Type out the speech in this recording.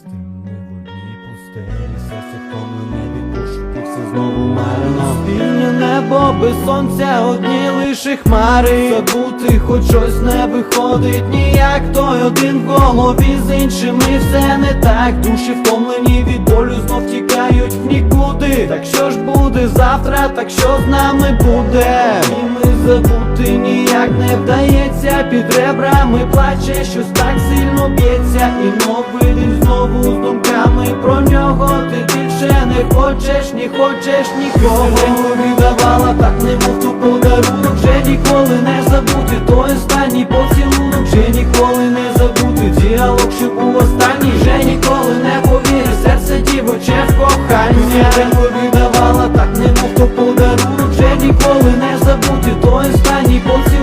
стіни в пустелі, серце втомлене від пошуків, все знову марно. Спільне небо без сонця, одні лише хмари. Забути хоч щось не виходить ніяк. Той один в голові з іншими все не так. Душі втомлені від болю знов тікають в нікуди. Так що ж буде завтра, так що з нами буде? І ми забути ніяк не Земля під ребрами плаче, щось так сильно б'ється, і новий він знову з думками про нього. Ти більше не хочеш, ні хочеш нікого. Віддавала, так не був ту подарунок, вже ніколи не забути, той останній поцілунок, вже ніколи не забути, діалог, що був останній, вже ніколи не повіри серце дівоче в кохання. Віддавала, так не був ту подарунок, вже ніколи не забути, той останній поцілунок.